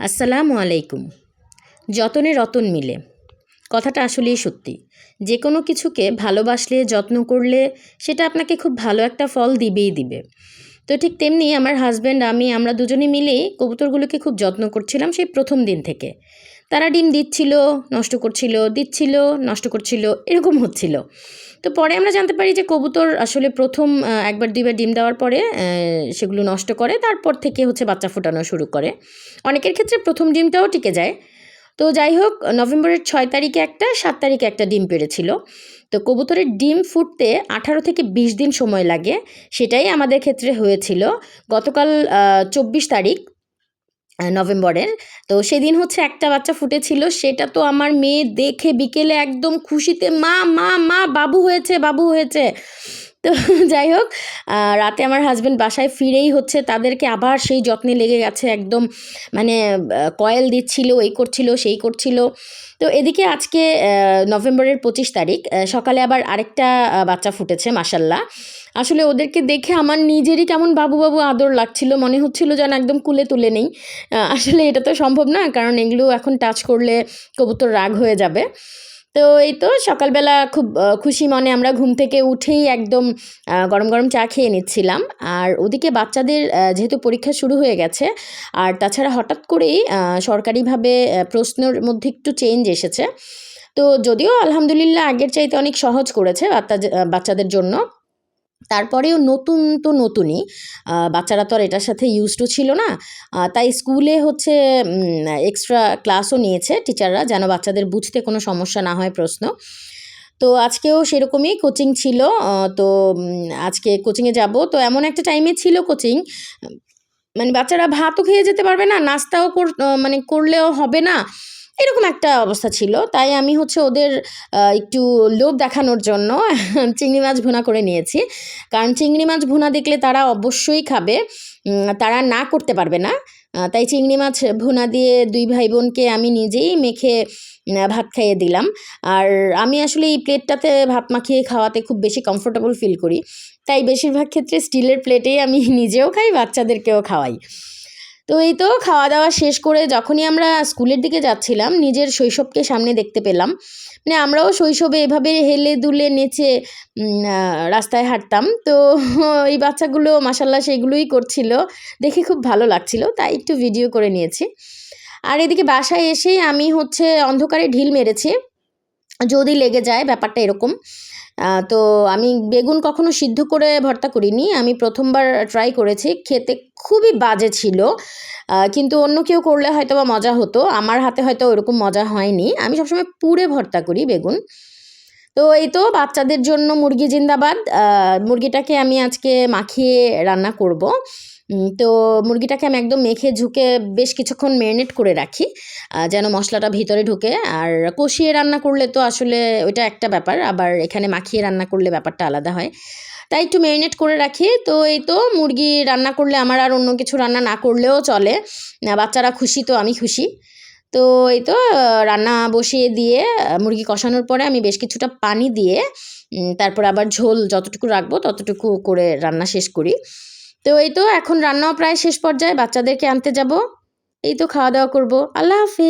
আসসালামু আলাইকুম। যতনে রতন মিলে। কথাটা আসলেই সত্যি। যে কোনো কিছুকে ভালোবাসলে, যত্ন করলে সেটা আপনাকে খুব ভালো একটা ফল দিবেই দিবে। তো ঠিক তেমনি আমার হাজব্যান্ড আমি, আমরা দুজনে মিলেই কবুতরগুলোকে খুব যত্ন করছিলাম সেই প্রথম দিন থেকে। তারা ডিম দিচ্ছিল, নষ্ট করছিল, দিচ্ছিল, নষ্ট করছিল, এরকম হচ্ছিল। তো পরে আমরা জানতে পারি যে কবুতর আসলে প্রথম একবার দুইবার ডিম দেওয়ার পরে সেগুলো নষ্ট করে, তারপর থেকে হচ্ছে বাচ্চা ফোটানো শুরু করে। অনেকের ক্ষেত্রে প্রথম ডিমটাও টিকে যায়। তো যাই হোক, নভেম্বরের ছয় তারিখে একটা, সাত তারিখে একটা ডিম পেড়েছিল। তো কবুতরের ডিম ফুটতে আঠারো থেকে বিশ দিন সময় লাগে, সেটাই আমাদের ক্ষেত্রে হয়েছিল। গতকাল চব্বিশ তারিখ নভেম্বরের। তো সেদিন হচ্ছে একটা বাচ্চা ফুটেছিল, সেটা তো আমার মেয়ে দেখে বিকেলে একদম খুশিতে, মা মা মা, বাবু হয়েছে বাবু হয়েছে। তো যাই হোক রাতে আমার হাজব্যান্ড বাসায় ফিরেই হচ্ছে তাদেরকে আবার সেই যত্নে লেগে গেছে, একদম মানে কয়েল দিচ্ছিল, এই করছিল, সেই করছিল। তো এদিকে আজকে নভেম্বরের পঁচিশ তারিখ সকালে আবার আরেকটা বাচ্চা ফুটেছে মাসাল্লাহ আসলে ওদেরকে দেখে আমার নিজেরই কেমন বাবু বাবু আদর লাগছিল, মনে হচ্ছিল যেন একদম কুলে তুলে নেই। আসলে এটা তো সম্ভব না, কারণ এগুলো এখন টাচ করলে কবুতর রাগ হয়ে যাবে। তো এই তো সকালবেলা খুব খুশি মনে আমরা ঘুম থেকে উঠেই একদম গরম গরম চা খেয়ে নিচ্ছিলাম। আর ওদিকে বাচ্চাদের যেহেতু পরীক্ষা শুরু হয়ে গেছে, আর তাছাড়া হঠাৎ করেই সরকারিভাবে প্রশ্নর মধ্যে একটু চেঞ্জ এসেছে। তো যদিও আলহামদুলিল্লাহ আগের চাইতে অনেক সহজ করেছে বাচ্চা বাচ্চাদের জন্য। তারপরেও নতুন তো নতুনই। বাচ্চারা তো আর এটার সাথে ইউজ টু ছিল না। তাই স্কুলে হচ্ছে এক্সট্রা ক্লাসও নিয়েছে টিচাররা যেন বাচ্চাদের বুঝতে কোনো সমস্যা না হয় প্রশ্ন। তো আজকেও সেরকমই কোচিং ছিল। তো আজকে কোচিংয়ে যাব। তো এমন একটা টাইমে ছিল কোচিং মানে বাচ্চারা ভাতও খেয়ে যেতে পারবে না, নাস্তাও কর- মানে করলেও হবে না। এরকম একটা অবস্থা ছিল। তাই আমি হচ্ছে ওদের একটু লোভ দেখানোর জন্য চিংড়ি মাছ ভুনা করে নিয়েছি। কারণ চিংড়ি মাছ ভুনা দেখলে তারা অবশ্যই খাবে। তারা না করতে পারবে না। তাই চিংড়ি মাছ ভুনা দিয়ে দুই ভাই বোনকে আমি নিজেই মেখে ভাত খাইয়ে দিলাম। আর আমি আসলে এই প্লেটটাতে ভাত মাখিয়ে খাওয়াতে খুব বেশি কমফোর্টেবল ফিল করি। তাই বেশিরভাগ ক্ষেত্রে স্টিলের প্লেটেই আমি নিজেও খাই, বাচ্চাদেরকেও খাওয়াই। তো এই তো খাওয়া দাওয়া শেষ করে যখনই আমরা স্কুলের দিকে যাচ্ছিলাম, নিজের শৈশবকে সামনে দেখতে পেলাম। মানে আমরাও শৈশবে এভাবে হেলে দুলে নেচে রাস্তায় হাঁটতাম। তো এই বাচ্চাগুলো মাসাল্লাহ সেগুলোই করছিল। দেখে খুব ভালো লাগছিল, তাই একটু ভিডিও করে নিয়েছি। আর এদিকে বাসায় এসেই আমি হচ্ছে অন্ধকারে ঢিল মেরেছি। যদি লেগে যায় ব্যাপারটা এরকম। তো আমি বেগুন কখনো সিদ্ধ করে ভর্তা করিনি, আমি প্রথমবার ট্রাই করেছি, খেতে খুবই বাজে ছিল। কিন্তু অন্য কেউ করলে হয়তো বা মজা হতো, আমার হাতে হয়তো ওরকম মজা হয়নি। আমি সবসময় পুড়ে ভর্তা করি বেগুন। তো এই তো বাচ্চাদের জন্য মুরগি জিন্দাবাদ। মুরগিটাকে আমি আজকে মাখিয়ে রান্না করব। তো মুরগিটাকে আমি একদম মেখে ঝুঁকে বেশ কিছুক্ষণ ম্যারিনেট করে রাখি যেন মশলাটা ভিতরে ঢুকে। আর কষিয়ে রান্না করলে তো আসলে ওইটা একটা ব্যাপার, আবার এখানে মাখিয়ে রান্না করলে ব্যাপারটা আলাদা হয়। তাই একটু ম্যারিনেট করে রাখি। তো এই তো মুরগি রান্না করলে আমার আর অন্য কিছু রান্না না করলেও চলে। বাচ্চারা খুশি তো আমি খুশি। তো এই তো রান্না বসিয়ে দিয়ে মুরগি কষানোর পরে আমি বেশ কিছুটা পানি দিয়ে তারপর আবার ঝোল যতটুকু রাখব ততটুকু করে রান্না শেষ করি। তো এই তো, এখন রান্নাও প্রায় শেষ পর্যায়ে, বাচ্চাদেরকে আনতে যাব। এই তো খাওয়া দাওয়া করব। আল্লাহ হাফিজ।